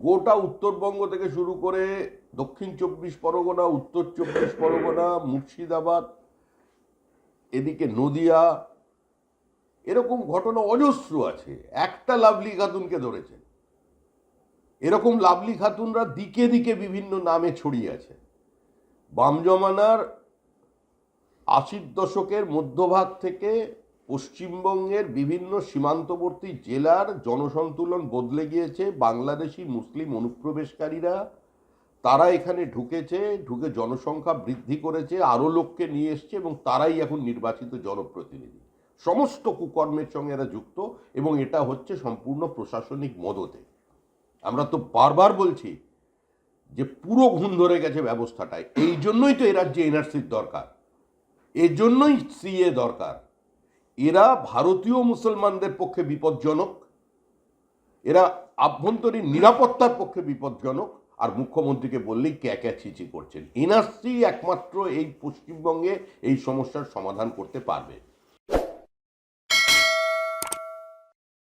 গোটা উত্তরবঙ্গ থেকে শুরু করে দক্ষিণ চব্বিশ পরগনা, উত্তর চব্বিশ পরগনা, মুর্শিদাবাদ, এদিকে নদিয়া, এরকম ঘটনা অজস্র আছে। একটা লাভলি খাতুনকে ধরেছেন এরকম লাভলি খাতুনরা দিকে দিকে বিভিন্ন নামে ছড়িয়ে আছে। বাম জমানার আশির দশকের মধ্যভাগ থেকে পশ্চিমবঙ্গের বিভিন্ন সীমান্তবর্তী জেলার জনসন্তুলন বদলে গিয়েছে বাংলাদেশি মুসলিম অনুপ্রবেশকারীরা। তারা এখানে ঢুকেছে, ঢুকে জনসংখ্যা বৃদ্ধি করেছে, আরও লোককে নিয়ে এসছে এবং তারাই এখন নির্বাচিত জনপ্রতিনিধি। সমস্ত কুকর্মের সঙ্গে এরা যুক্ত এবং এটা হচ্ছে সম্পূর্ণ প্রশাসনিক মদতে। আমরা তো বারবার বলছি যে পুরো ঘুম ধরে গেছে ব্যবস্থাটায়। এই জন্যই তো এ রাজ্যে এনআরসির দরকার। এর জন্যই সিএ দরকার। এরা ভারতীয় মুসলমানদের পক্ষে বিপজ্জনক, এরা আভ্যন্তরীণ নিরাপত্তার পক্ষে বিপজ্জনক, আর মুখ্যমন্ত্রীকে বললেই ক্যাক্যা ছিচি করছেন। এনআরসি একমাত্র এই পশ্চিমবঙ্গে এই সমস্যার সমাধান করতে পারবে।